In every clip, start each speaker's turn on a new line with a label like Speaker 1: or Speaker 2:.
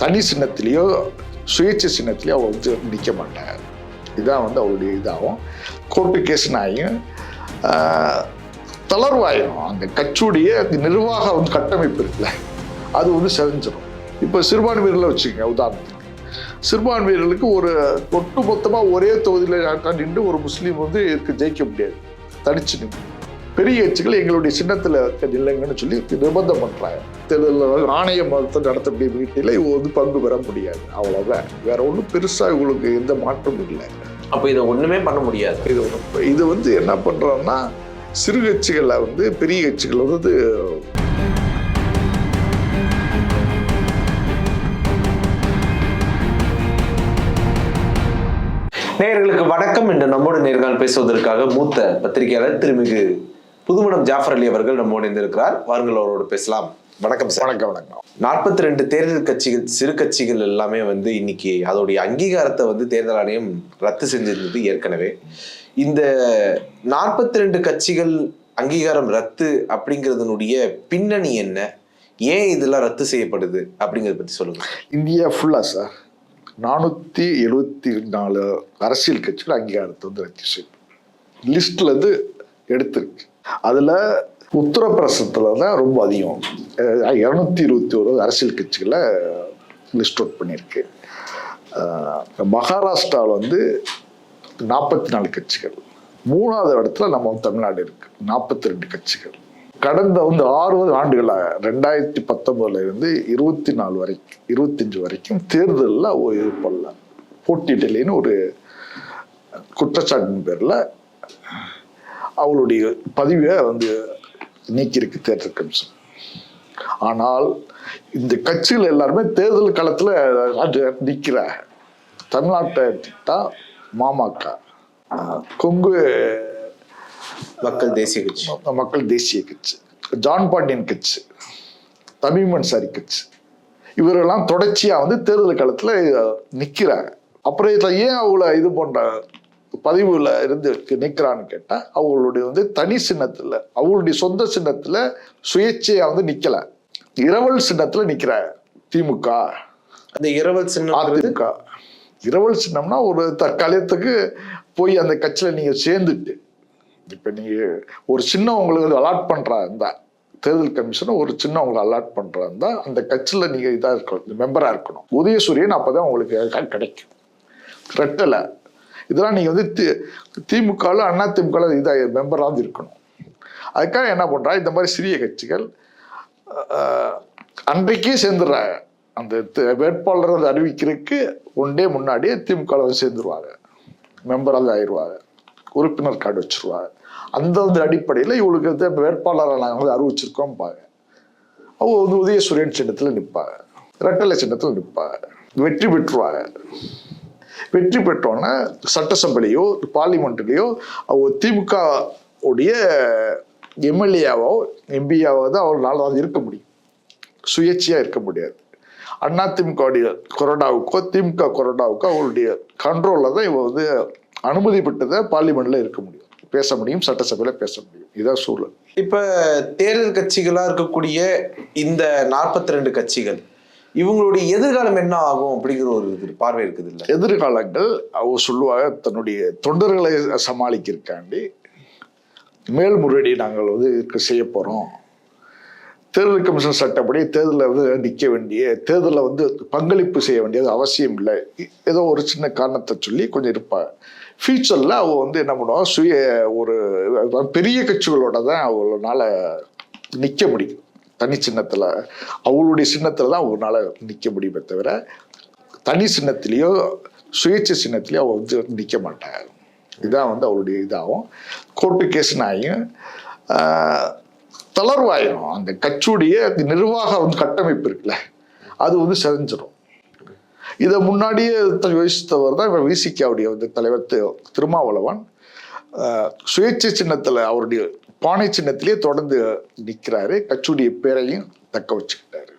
Speaker 1: தனி சின்னத்திலேயோ சுயேட்சை சின்னத்திலேயோ அவள் வந்து நிற்க மாட்டாங்க இதான் வந்து அவருடைய இதாகும். கோர்ட்டு கேஸ்னாயும் ஆகியும் தளர்வாயிரும். அந்த கட்சியுடைய நிர்வாக வந்து கட்டமைப்பு இருக்குல்ல அது வந்து செஞ்சிடும் இப்போ சிறுபான்மையில வச்சுக்கோங்க உதாரணத்துக்கு. சிறுபான்மையினர்களுக்கு ஒரு ஒட்டு மொத்தமாக ஒரே தொகுதியில் நின்று ஒரு முஸ்லீம் வந்து இதுக்கு ஜெயிக்க முடியாது. தனிச்சு நின்று. பெரிய கட்சிகள் எங்களுடைய சின்னத்தில் இல்லைங்கன்னு சொல்லி நிர்பந்தம் பண்ணுறாங்க தேர்தலில் ஆணைய மதத்தை நடத்தக்கூடிய மீட்டில் இவங்க வந்து பங்கு பெற முடியாது. அவ்வளோதான் வேற ஒன்றும் பெருசாக இவங்களுக்கு எந்த மாற்றமும் இல்லை.
Speaker 2: அப்போ இதை ஒண்ணுமே பண்ண முடியாது.
Speaker 1: இது. இது வந்து என்ன பண்ணுறோம்னா சிறு கட்சிகளை வந்து பெரிய கட்சிகள் வந்து
Speaker 2: நேயர்களுக்கு வணக்கம். இன்று நம்மோடு நேர்காணல் பேசுவதற்காக மூத்த பத்திரிகையாளர் திருமிகு புதுமணம் ஜாஃபர் அலி அவர்கள் நம்மோடு இருந்திருக்கிறார் வாருங்கள் அவரோடு பேசலாம். வணக்கம் சார்.
Speaker 1: வணக்கம் வணக்கம்.
Speaker 2: நாற்பத்தி ரெண்டு தேர்தல் கட்சிகள் சிறு கட்சிகள் எல்லாமே வந்து இன்னைக்கு அதோடைய அங்கீகாரத்தை வந்து தேர்தல் ஆணையம் ரத்து செஞ்சிருந்தது ஏற்கனவே. இந்த நாற்பத்தி ரெண்டு கட்சிகள் அங்கீகாரம் ரத்து அப்படிங்கிறதுனுடைய பின்னணி என்ன? ஏன் இதெல்லாம் ரத்து செய்யப்படுது அப்படிங்கறத பத்தி சொல்லுங்க.
Speaker 1: இந்தியா ஃபுல்லாக சார். நானூற்றி எழுபத்தி நாலு அரசியல் கட்சிகள் அங்கீகாரத்தை வந்து ரத்து செய்யும் லிஸ்ட்லேருந்து எடுத்திருக்கு. அதில் உத்தரப்பிரதேசத்தில் தான் ரொம்ப அதிகம். இரநூத்தி இருபத்தி ஒரு அரசியல் கட்சிகளை லிஸ்ட் அவுட் பண்ணியிருக்கு. மகாராஷ்டிராவில் வந்து நாற்பத்தி நாலு கட்சிகள். மூணாவது இடத்துல நம்ம வந்து தமிழ்நாடு இருக்கு. நாற்பத்தி ரெண்டு கட்சிகள். கடந்த வந்து ஆறுபது ஆண்டுகளாக ரெண்டாயிரத்தி பத்தொன்பதுல இருந்து இருபத்தி நாலு வரைக்கும் இருபத்தஞ்சு வரைக்கும் தேர்தலில் ஒரு இது பண்ணல போட்டியிடலைன்னு ஒரு குற்றச்சாட்டின் பேரில் அவளுடைய பதிவை வந்து நீக்கியிருக்கு தேர்தல் கமிஷன். ஆனால் இந்த கட்சிகள் எல்லாருமே தேர்தல் களத்தில் நிற்கிற தமிழ்நாட்டை எடுத்துக்கிட்டா மாமாக்க. கொங்கு
Speaker 2: மக்கள் தேசிய கட்சி.
Speaker 1: மக்கள் தேசிய கட்சி. ஜான் பாண்டியன் கட்சி. தமிழ் அன்சாரி கட்சி. இவரெல்லாம் தொடர்ச்சியாக வந்து தேர்தல் களத்தில் நிற்கிறாங்க அப்புறம் இதில் ஏன் அவங்கள இது போன்ற பதிவுல இருந்து நிற்கிறான்னு கேட்டால் அவங்களுடைய வந்து தனி சின்னத்தில் அவங்களுடைய சொந்த சின்னத்தில் சுயேட்சையாக வந்து நிற்கல இரவல் சின்னத்தில் நிற்கிறாங்க திமுக.
Speaker 2: அந்த இரவல் சின்னம்
Speaker 1: அதிமுக. இரவல் சின்னம்னா ஒரு தற்காலிகத்துக்கு போய் அந்த கட்சியில் நீங்கள் சேர்ந்துட்டு இப்போ நீங்கள் ஒரு சின்னம் உங்களுக்கு அலாட் பண்ணுறா இருந்தா தேர்தல் கமிஷன் ஒரு சின்னம் உங்களுக்கு அலாட் பண்ணுறா இருந்தா அந்த கட்சியில் நீங்கள் இதாக இருக்கணும் மெம்பராக இருக்கணும். உதயசூரியன் அப்போ தான் உங்களுக்கு கிடைக்கும். ரெட்டலை. இதெல்லாம் நீங்கள் வந்து தி திமுகவில் அண்ணா திமுகவில் இதாக மெம்பராக இருக்கணும். அதுக்காக என்ன பண்ணுறா இந்த மாதிரி சிறிய கட்சிகள் அன்றைக்கே சேர்ந்துடுறாங்க அந்த வேட்பாளர் அதை அறிவிக்கிறதுக்கு ஒன் டே முன்னாடியே திமுகவில் வந்து சேர்ந்துருவாங்க. மெம்பராக ஆயிடுவாங்க உறுப்பினர் கார்டு வச்சிருவாங்க. அந்த அடிப்படையில் இவளுக்கு வந்து வேட்பாளரை நாங்கள் வந்து அறிவிச்சிருக்கோம் பாங்க அவங்க வந்து உதயசூரியன் சின்னத்தில் நிற்பாங்க ரெட்டலை சின்னத்தில் நிற்பாங்க வெற்றி பெற்றுவாங்க. வெற்றி பெற்றோன்னா சட்டசபையிலையோ பார்லிமெண்ட்லேயோ அவங்க திமுக உடைய எம்எல்ஏவோ எம்பியாவோ தான் அவர்களால் வந்து இருக்க முடியும். சுயேட்சையாக இருக்க முடியாது. அண்ணா திமுகவுடைய கொரோனாவுக்கோ திமுக கொரோனாவுக்கோ அவங்களுடைய கண்ட்ரோலில் தான் இவங்க வந்து அனுமதி பெற்றதை பார்லிமெண்ட்டில் இருக்க முடியும். பேச முடியும் சட்டசபையில் பேச முடியும். இதான் சூழல்.
Speaker 2: இப்போ தேர்தல் கட்சிகளாக இருக்கக்கூடிய இந்த நாற்பத்தி ரெண்டு கட்சிகள் இவங்களுடைய எதிர்காலம் என்ன ஆகும் அப்படிங்கிற ஒரு பார்வை இருக்குது இல்லை.
Speaker 1: எதிர்காலங்கள் அவங்க சொல்லுவாங்க தன்னுடைய தொண்டர்களை சமாளிக்கிறதுக்காண்டி மேல்முறையீடு நாங்கள் வந்து இதுக்கு செய்ய போகிறோம் தேர்தல் கமிஷன் சட்டப்படி தேர்தலில் வந்து நிற்க வேண்டிய தேர்தலில் வந்து பங்களிப்பு செய்ய வேண்டியது அவசியம் இல்லை. ஏதோ ஒரு சின்ன காரணத்தை சொல்லி கொஞ்சம் இருப்பாங்க ஃபியூச்சரில் அவள் வந்து என்ன பண்ணுவான் சுய ஒரு பெரிய கட்சிகளோட தான் அவளால் நிற்க முடியும். தனி சின்னத்தில் அவளுடைய சின்னத்தில் தான் அவங்களால நிற்க முடியுமே தவிர தனி சின்னத்திலேயோ சுயேட்சை சின்னத்திலேயோ அவள் வந்து நிற்க மாட்டாள் இதான் வந்து அவருடைய இதாகும். கோர்ட்டு கேஸ்னாயும் ஆகியும் தளர்வாயிரும். அந்த கட்சியுடைய நிர்வாக வந்து கட்டமைப்பு இருக்குல்ல அது வந்து செதஞ்சிடும் இதை முன்னாடியே த- யோசித்தவர் தான் இப்போ விசிகாவுடைய வந்து தலைவர் திருமாவளவன். சுயேட்சை சின்னத்தில் அவருடைய பானை சின்னத்திலேயே தொடர்ந்து நிற்கிறாரு கட்சியுடைய பேரையும் தக்க வச்சுக்கிட்டாரு.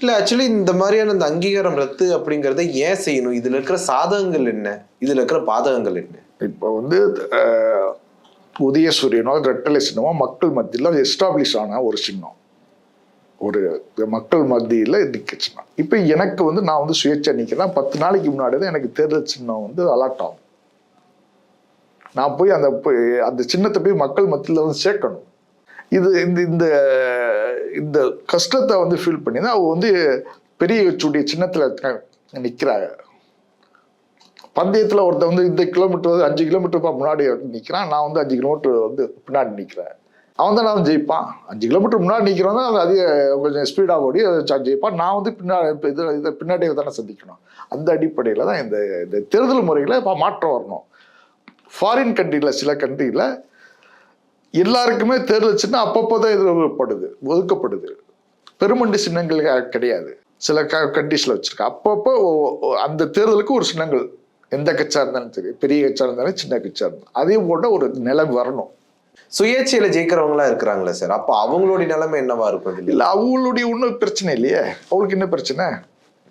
Speaker 2: இல்ல ஆக்சுவலி இந்த மாதிரியான இந்த அங்கீகாரம் ரத்து அப்படிங்கறத ஏன் செய்யணும்? இதுல இருக்கிற சாதகங்கள் என்ன? இதுல இருக்கிற பாதகங்கள் என்ன?
Speaker 1: இப்போ வந்து உதயசூரியனோ ரெட்டலை சின்னமோ மக்கள் மத்தியில் எஸ்டாப்ளிஷ் ஆன ஒரு சின்னம். ஒரு மக்கள் மத்தியில் நிற்கச்சுன்னா இப்போ எனக்கு வந்து நான் வந்து சுயேட்சை நிற்கிறேன் பத்து நாளைக்கு முன்னாடி தான் எனக்கு தேர்தல் சின்னம் வந்து அலாட் ஆகும். நான் போய் அந்த அந்த சின்னத்தை போய் மக்கள் மத்தியில் வந்து சேர்க்கணும். இது இந்த இந்த இந்த கஷ்டத்தை வந்து ஃபீல் பண்ணி தான் அவங்க வந்து பெரிய வச்சுடைய சின்னத்தில் நிற்கிறாங்க பந்தயத்தில் ஒருத்தர் வந்து இந்த கிலோமீட்டர் வந்து அஞ்சு கிலோமீட்டர் முன்னாடி நிற்கிறான் நான் வந்து அஞ்சு கிலோமீட்டர் வந்து பின்னாடி நிற்கிறேன் அவன் தான் நான் ஜெயிப்பான். அஞ்சு கிலோமீட்டர் முன்னாடி நிற்கிறவன் தான் அதிக கொஞ்சம் ஸ்பீடாக ஓடி அதை ஜெயிப்பான். நான் வந்து பின்னாடி இப்போ இதை பின்னாடியே தானே சந்திக்கணும். அந்த அடிப்படையில் தான் இந்த இந்த தேர்தல் முறையில் இப்போ மாற்றம் வரணும். ஃபாரின் கண்ட்ரியில் சில கண்ட்ரியில் எல்லாருக்குமே தேர்தல் சின்னம் அப்பப்போ தான் எதிர்ப்படுது ஒதுக்கப்படுது. பெருமண்டி சின்னங்கள் கிடையாது. சில க கண்ட்ரிஸில் வச்சிருக்கேன் அப்பப்போ அந்த தேர்தலுக்கு ஒரு சின்னங்கள். எந்த கட்சியாக இருந்தாலும் சரி பெரிய கட்சியாக இருந்தாலும் சின்ன கட்சியாக இருந்தாலும். அதே போட்ட ஒரு நிலம் வரணும்.
Speaker 2: சுயேட்சையில ஜெயிக்கிறவங்களா இருக்கிறாங்களே சார். அப்ப அவங்களுடைய நிலைமை என்னவா இருக்கும்?
Speaker 1: இல்லை அவங்களுடைய ஒன்றும் பிரச்சனை இல்லையே. அவளுக்கு என்ன பிரச்சனை?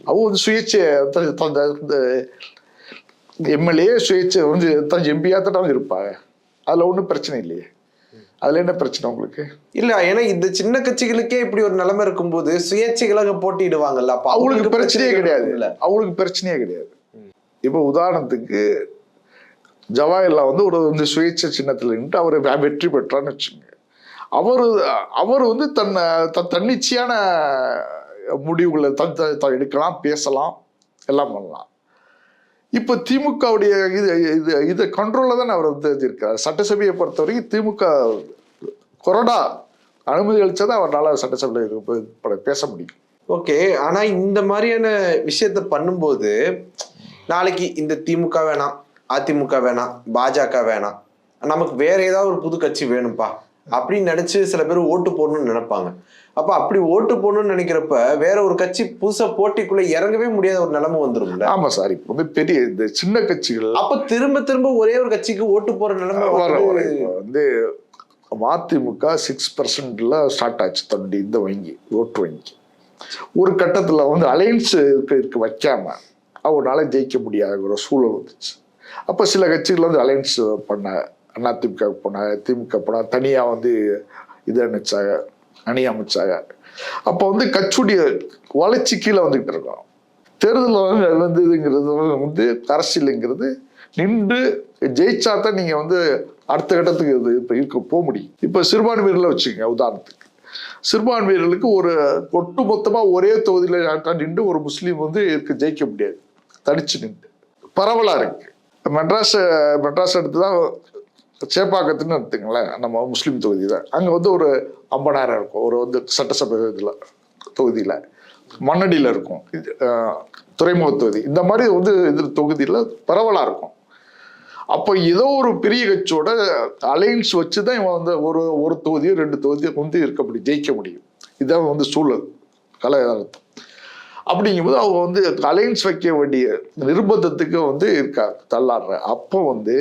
Speaker 1: அவ வந்து சுயேட்சை எம்எல்ஏ சுயேட்சை வந்து தான் எம்பியாக தான் இருப்பாங்க. அதில் ஒன்றும் பிரச்சனை இல்லையே. அதில் என்ன பிரச்சனை உங்களுக்கு?
Speaker 2: இல்ல ஏன்னா இந்த சின்ன கட்சிகளுக்கே இப்படி ஒரு நிலைமை இருக்கும்போது சுயேட்சைகளாக போட்டியிடுவாங்கல்ல அப்ப
Speaker 1: அவங்களுக்கு பிரச்சனையே கிடையாது.
Speaker 2: இல்ல
Speaker 1: அவங்களுக்கு பிரச்சனையே கிடையாது. இப்போ உதாரணத்துக்கு ஜவாஹர்லால் வந்து ஒரு வந்து சுயேட்சை சின்னத்தில் நின்று அவர் வெற்றி பெற்றான்னு வச்சுங்க அவர் அவர் வந்து தன்னை த தன்னிச்சையான முடிவுகளை தன் எடுக்கலாம் பேசலாம் எல்லாம் பண்ணலாம். இப்போ திமுகவுடைய இது இது இதை கண்ட்ரோலில் தான் அவர் வந்து இருக்கார் சட்டசபையை பொறுத்த வரைக்கும் திமுக கொரோனா அனுமதி அளிச்சா அவரால் சட்டசபையில் பேச முடியும்.
Speaker 2: ஓகே ஆனா இந்த மாதிரியான விஷயத்த பண்ணும்போது நாளைக்கு இந்த திமுக வேணாம் அதிமுக வேணாம் பாஜக வேணாம் நமக்கு வேற ஏதாவது ஒரு புது கட்சி வேணும்ப்பா அப்படின்னு நினைச்சு சில பேர் ஓட்டு போடணும்னு நினைப்பாங்க. அப்ப அப்படி ஓட்டு போடணும்னு நினைக்கிறப்ப வேற ஒரு கட்சி புதுசா போட்டிக்குள்ள இறங்கவே முடியாத ஒரு நிலைமை வந்துரும்ல.
Speaker 1: ஆமா சார் இப்போ வந்து பெரிய இந்த சின்ன கட்சிகள்
Speaker 2: அப்ப திரும்ப திரும்ப ஒரே ஒரு கட்சிக்கு ஓட்டு போற நிலைமை வந்து
Speaker 1: மதிமுக சிக்ஸ் பர்சன்ட்ல ஸ்டார்ட் ஆச்சு தன்னுடைய இந்த வங்கி ஓட்டு வங்கி. ஒரு கட்டத்துல வந்து அலையன்ஸ் இருக்கு வைக்காம அவனால ஜெயிக்க முடியாத ஒரு சூழல் வந்துச்சு. அப்போ சில கட்சிகள் வந்து அலையன்ஸ் பண்ண அண்ணா திமுக போனாங்க திமுக போனாங்க தனியாக வந்து இது அணிச்சாங்க அணி அமைச்சாங்க. அப்போ வந்து கட்சியுடைய வளர்ச்சி கீழே வந்துக்கிட்டு இருக்கோம். தேர்தல் வந்து வந்து அரசியலுங்கிறது நின்று ஜெயிச்சா தான் நீங்கள் வந்து அடுத்த கட்டத்துக்கு இது இப்போ இருக்க போக முடியும். இப்போ சிறுபான்மையில வச்சுக்கோங்க உதாரணத்துக்கு. சிறுபான்மையினர்களுக்கு ஒரு ஒட்டு மொத்தமாக ஒரே தொகுதியில் நின்று ஒரு முஸ்லீம் வந்து இருக்க ஜெயிக்க முடியாது. தனிச்சு நின்று. பரவலாக இருக்கு. மெட்ராஸ் மெட்ராஸ் எடுத்து தான் சேப்பாக்கத்துன்னு எடுத்துங்களேன் நம்ம முஸ்லீம் தொகுதி தான் அங்கே வந்து ஒரு ஐம்பதாயிரம் இருக்கும். ஒரு வந்து சட்டசபை இதில் தொகுதியில். மண்ணடியில் இருக்கும். இது, துறைமுக தொகுதி. இந்த மாதிரி வந்து இது தொகுதியில் பரவலாக இருக்கும். அப்போ ஏதோ ஒரு பெரிய கட்சியோட அலையன்ஸ் வச்சு தான் இவன் வந்து ஒரு ஒரு தொகுதியோ ரெண்டு தொகுதியோ வந்து இருக்க முடியும் ஜெயிக்க முடியும். இதுதான் வந்து சூழல் கலை அப்படிங்கும்போது அவங்க வந்து அலையன்ஸ் வைக்க வேண்டிய நிர்பந்தத்துக்கு வந்து இருக்கா தள்ளாடுற அப்போ வந்து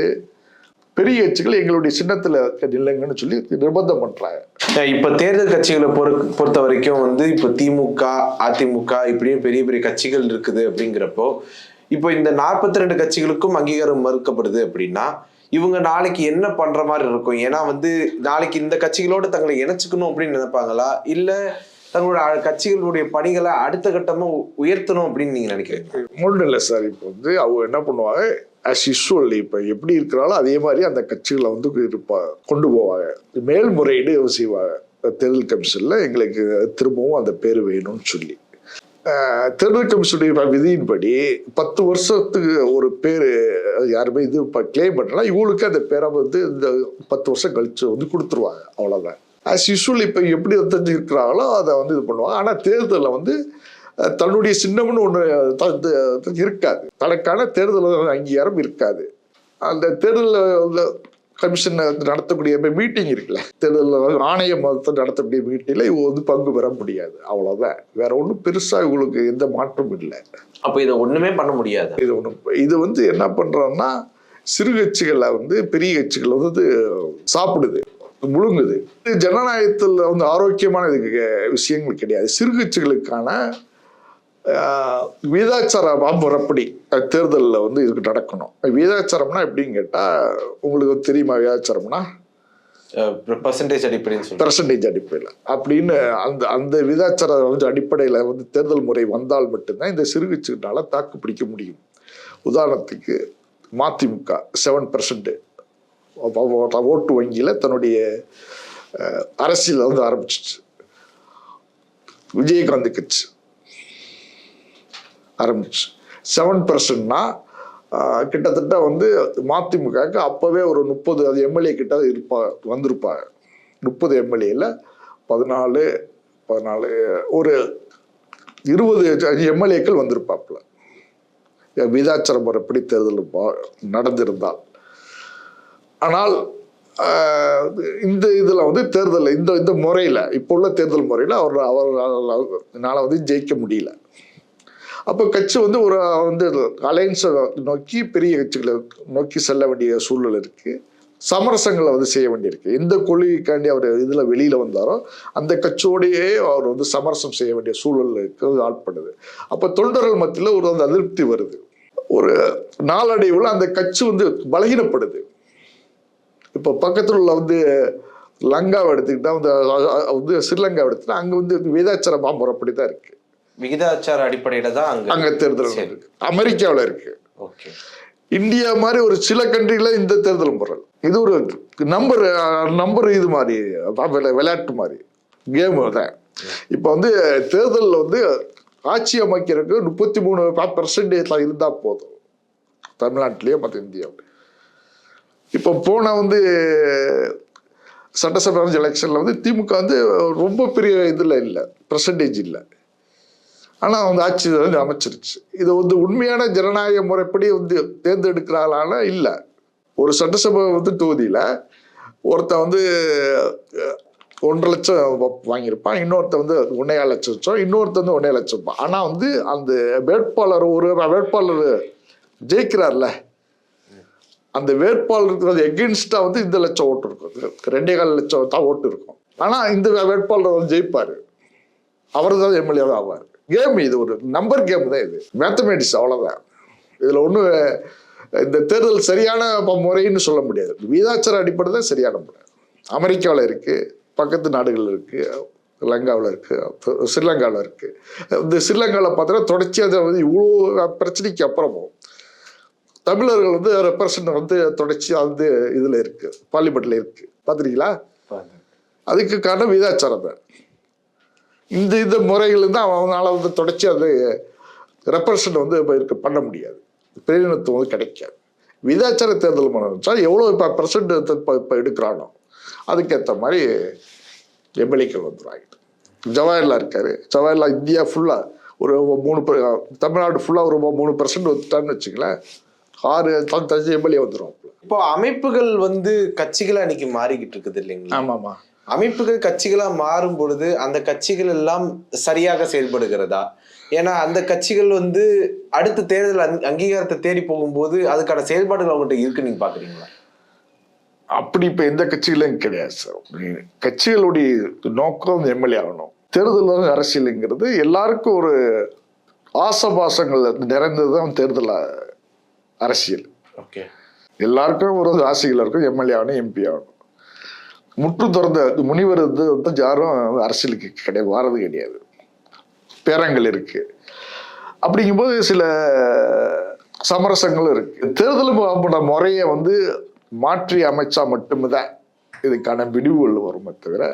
Speaker 1: பெரிய கட்சிகள் எங்களுடைய சின்னத்துல நில்லுங்கன்னு சொல்லி நிர்பந்தம் பண்றாங்க.
Speaker 2: இப்ப தேர்தல் கட்சிகளை பொறு- பொறுத்த வரைக்கும் வந்து இப்ப திமுக அதிமுக இப்படியும் பெரிய பெரிய கட்சிகள் இருக்குது அப்படிங்கிறப்போ இப்போ இந்த 42 ரெண்டு கட்சிகளுக்கும் அங்கீகாரம் மறுக்கப்படுது அப்படின்னா இவங்க நாளைக்கு என்ன பண்ற மாதிரி இருக்கும்? ஏன்னா வந்து நாளைக்கு இந்த கட்சிகளோட தங்களை இணைச்சுக்கணும் அப்படின்னு நினைப்பாங்களா? இல்ல தங்களோட கட்சிகளுடைய பணிகளை அடுத்த கட்டமா உ- உயர்த்தணும் அப்படின்னு நீங்க நினைக்கிறீங்க?
Speaker 1: ஒன்றும் இல்லை சார் இப்போ வந்து அவங்க என்ன பண்ணுவாங்க? அஸ் யூஸ்வல் இப்போ எப்படி இருக்கிறாலும் அதே மாதிரி அந்த கட்சிகளை வந்து இருப்பா கொண்டு போவாங்க. மேல்முறையீடு செய்வாங்க. தேர்தல் கமிஷனில் எங்களுக்கு திரும்பவும் அந்த பேர் வேணும்னு சொல்லி. தேர்தல் கமிஷனுடைய விதியின்படி பத்து வருஷத்துக்கு ஒரு பேர் யாருமே இது இப்போ கிளைம் பண்ணலாம் இவங்களுக்கு அந்த பேரை வந்து இந்த பத்து வருஷம் கழிச்சு வந்து கொடுத்துருவாங்க. அவ்வளோதான் ஆஸ் யூஸ்வல் இப்போ எப்படி தெரிஞ்சு இருக்கிறாங்களோ அதை வந்து இது பண்ணுவாங்க. ஆனால் தேர்தலில் வந்து தன்னுடைய சின்னம்னு ஒன்று இருக்காது. தனக்கான தேர்தல் அங்கீகாரம் இருக்காது. அந்த தேர்தல் கமிஷன் நடத்தக்கூடிய மீட்டிங் இருக்குல்ல தேர்தல் ஆணையம் நடத்தக்கூடிய மீட்டிங்கில் இவங்க வந்து பங்கு பெற முடியாது. அவ்வளோதான் வேற ஒன்றும் பெருசாக இவங்களுக்கு எந்த மாற்றமும் இல்லை.
Speaker 2: அப்ப இதை ஒண்ணுமே பண்ண முடியாது.
Speaker 1: இது ஒன்று இது வந்து என்ன பண்ணுறோம்னா சிறு கட்சிகளை வந்து பெரிய கட்சிகள் வந்து சாப்பிடுது முழுங்குது. இது ஜனநாயகத்தில் வந்து ஆரோக்கியமான இதுக்கு விஷயங்கள் கிடையாது. சிறு கட்சிகளுக்கான வீதாச்சார முறைப்படி தேர்தலில் வந்து இதுக்கு நடக்கணும். வீதாச்சாரம்னா எப்படின்னு கேட்டால் உங்களுக்கு தெரியுமா வீதாச்சாரம்னா
Speaker 2: பர்சன்டேஜ் அடிப்படைன்னு சொல்றேன்
Speaker 1: பெர்சன்டேஜ் அடிப்படையில். அப்படின்னு அந்த அந்த விதாச்சார வந்து அடிப்படையில் வந்து தேர்தல் முறை வந்தால் மட்டும்தான் இந்த சிறுகட்சிகளால் தாக்கு பிடிக்க முடியும். உதாரணத்துக்கு மதிமுக செவன் பர்சன்ட் ஓட்டு வங்கியில் தன்னுடைய அரசியலை வந்து ஆரம்பிச்சிச்சு விஜயகாந்த் கட்சி. ஆரம்பிச்சு செவன் பர்சன்ட்னா கிட்டத்தட்ட வந்து மதிமுகவுக்கு அப்போவே ஒரு முப்பது அது எம்எல்ஏ கிட்ட இருப்பா வந்திருப்பாங்க முப்பது எம்எல்ஏல பதினாலு பதினாலு ஒரு இருபது எம்எல்ஏக்கள் வந்திருப்பாப்புல விதாச்சார முறைப்படி தேர்தல் பா- நடந்திருந்தால் ஆனால் இந்த இதில் வந்து தேர்தல் இந்த இந்த முறையில் இப்போ உள்ள தேர்தல் முறையில் அவர் அவர் என்னால் வந்து ஜெயிக்க முடியல அப்போ கட்சி வந்து ஒரு வந்து அலையன்ஸை நோக்கி பெரிய கட்சிகளை நோக்கி செல்ல வேண்டிய சூழல் இருக்குது சமரசங்களை வந்து செய்ய வேண்டியிருக்கு. எந்த கொள்கைக்காண்டி அவர் இதில் வெளியில் வந்தாரோ அந்த கட்சியோடையே அவர் வந்து சமரசம் செய்ய வேண்டிய சூழலுக்கு ஆட்படுது அப்போ தொண்டர்கள் மத்தியில் ஒரு அந்த அதிருப்தி வருது. ஒரு நாளடைவில் அந்த கட்சி வந்து பலகீனப்படுது. இப்போ பக்கத்தில் உள்ள வந்து லங்காவை எடுத்துக்கிட்டா வந்து வந்து ஸ்ரீலங்காவை எடுத்துட்டா அங்கே வந்து வேதாச்சார அப்படி தான் இருக்குது
Speaker 2: விகிதாச்சார அடிப்படையில தான் அங்க
Speaker 1: அங்க தேர்தல் அமெரிக்காவில் இருக்கு.
Speaker 2: ஓகே.
Speaker 1: இந்தியா மாதிரி ஒரு சில கண்ட்ரில இந்த தேர்தல் முறை இது ஒரு நம்பர் நம்பர் இது மாதிரி விளையாட்டு மாதிரி கேம் தான். இப்போ வந்து தேர்தலில் வந்து ஆட்சி அமைக்கிறதுக்கு முப்பத்தி மூணு பர்சன்டேஜ் இருந்தால் போதும். தமிழ்நாட்டிலேயே மற்ற இந்தியாவில். இப்போ போன வந்து சட்டசபை எலெக்ஷனில் வந்து திமுக வந்து ரொம்ப பெரிய இதில் இல்லை பர்சன்டேஜ் இல்லை. ஆனால் வந்து ஆட்சி வந்து அமைச்சிருச்சு. இது வந்து உண்மையான ஜனநாயக முறைப்படி வந்து தேர்ந்தெடுக்கிறாளான இல்லை. ஒரு சட்டசபை வந்து தொகுதியில் ஒருத்தன் வந்து ஒன்றரை லட்சம் வாங்கியிருப்பான். இன்னொருத்தன் வந்து ஒன்னேகால் லட்சம் வச்சோம் இன்னொருத்தன் வந்து ஒன்னே லட்சம் இருப்பான். ஆனால் வந்து அந்த வேட்பாளர் ஒரு வேட்பாளர் ஜெயிக்கிறார்ல. அந்த வேட்பாளருக்கு வந்து எகென்ஸ்டாக வந்து இந்த லட்சம் ஓட்டு இருக்கும். ரெண்டே கால் லட்சம் தான் ஓட்டு இருக்கும். ஆனால் இந்த வேட்பாளர் வந்து ஜெயிப்பார். அவர் தான் எம்எல்ஏ ஆவார். கேம் இது ஒரு நம்பர் கேம் தான் இது. மேத்தமேட்டிக்ஸ் அவ்வளோதான் இதில் ஒன்றும் இந்த தேர்தல் சரியான முறைன்னு சொல்ல முடியாது. வீதாச்சார அடிப்படை தான் சரியான முறை. அமெரிக்காவில் இருக்கு பக்கத்து நாடுகள் இருக்கு லங்காவில் இருக்கு ஸ்ரீலங்காவில் இருக்கு. இந்த ஸ்ரீலங்காவில் பார்த்தோன்னா தொடர்ச்சியாக வந்து இவ்வளோ பிரச்சனைக்கு அப்புறமும் தமிழர்கள் வந்து ரெப்ரசன்ட் வந்து தொடர்ச்சி வந்து இதில் இருக்கு பார்லிமெண்ட்ல இருக்கு. பார்த்துருக்கீங்களா? அதுக்கு காரணம் விதாச்சாரம் தான். இந்த இந்த முறைகள் தான் அவனால வந்து தொடர்ச்சி அது ரெப்ரசன்ட் வந்து இப்போ இருக்க பண்ண முடியாது. பிரதிநிதித்துவம் வந்து கிடைக்காது. விதாச்சார தேர்தல் பண்ணா எவ்வளோ இப்போ பர்சன்ட் இப்போ இப்போ எடுக்கிறானோ அதுக்கேற்ற மாதிரி எம்எல்ஏக்கள் வந்துடுவாங்க ஜவஹர்லால் இருக்காரு. ஜவஹர்லால் இந்தியா ஃபுல்லாக ஒரு மூணு தமிழ்நாடு ஃபுல்லாக ஒரு மூணு பர்சன்ட் வந்துட்டான்னு வச்சுங்களேன் ஆறு தஞ்சை எம்எல்ஏ வந்துடும்
Speaker 2: இப்போ அமைப்புகள் வந்து கட்சிகளா இன்னைக்கு மாறிக்கிட்டு இருக்குது இல்லைங்களா?
Speaker 1: ஆமாம்மா
Speaker 2: அமைப்புகள் கட்சிகளா மாறும் பொழுது அந்த கட்சிகள் எல்லாம் சரியாக செயல்படுகிறதா? ஏன்னா அந்த கட்சிகள் வந்து அடுத்த தேர்தல் அங்க- அங்கீகாரத்தை தேடி போகும்போது அதுக்கான செயல்பாடுகள் அவங்ககிட்ட இருக்கு நீங்க பாக்குறீங்களா?
Speaker 1: அப்படி இப்போ எந்த கட்சிகளும் கிடையாது சார். கட்சிகளுடைய நோக்கம் எம்எல்ஏ ஆகணும். தேர்தல் அரசியலுங்கிறது எல்லாருக்கும் ஒரு ஆசபாசங்கள் நிறைந்தது தான் தேர்தல் அரசியல்.
Speaker 2: ஓகே.
Speaker 1: எல்லாருக்கும் ஒரு ஆசைகள் இருக்கும். எம்எல்ஏ ஆகணும் எம்பி ஆகணும். முற்று திறந்த முனிவர் வந்து வந்து யாரும் அரசியலுக்கு கிடையாது வாரது கிடையாது. பேரங்கள் இருக்கு. அப்படிங்கும்போது சில சமரசங்களும் இருக்கு. தேர்தல் முறையை வந்து மாற்றி அமைச்சா மட்டும்தான் இதுக்கான விடிவுகள் வருமே தவிர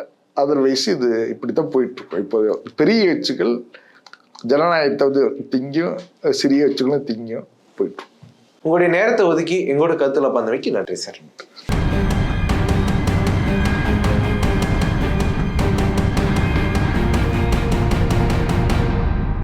Speaker 1: அதர்வைஸ் இது இப்படித்தான் போயிட்டு இருக்கும் இப்போ பெரிய கட்சிகள் ஜனநாயகத்தை வந்து திங்கும் சிறிய கட்சிகளும் திங்கும் போயிட்டு
Speaker 2: உங்களுடைய நேரத்தை ஒதுக்கி எங்களோட கருத்துல பந்தமைக்கு நன்றி சார்.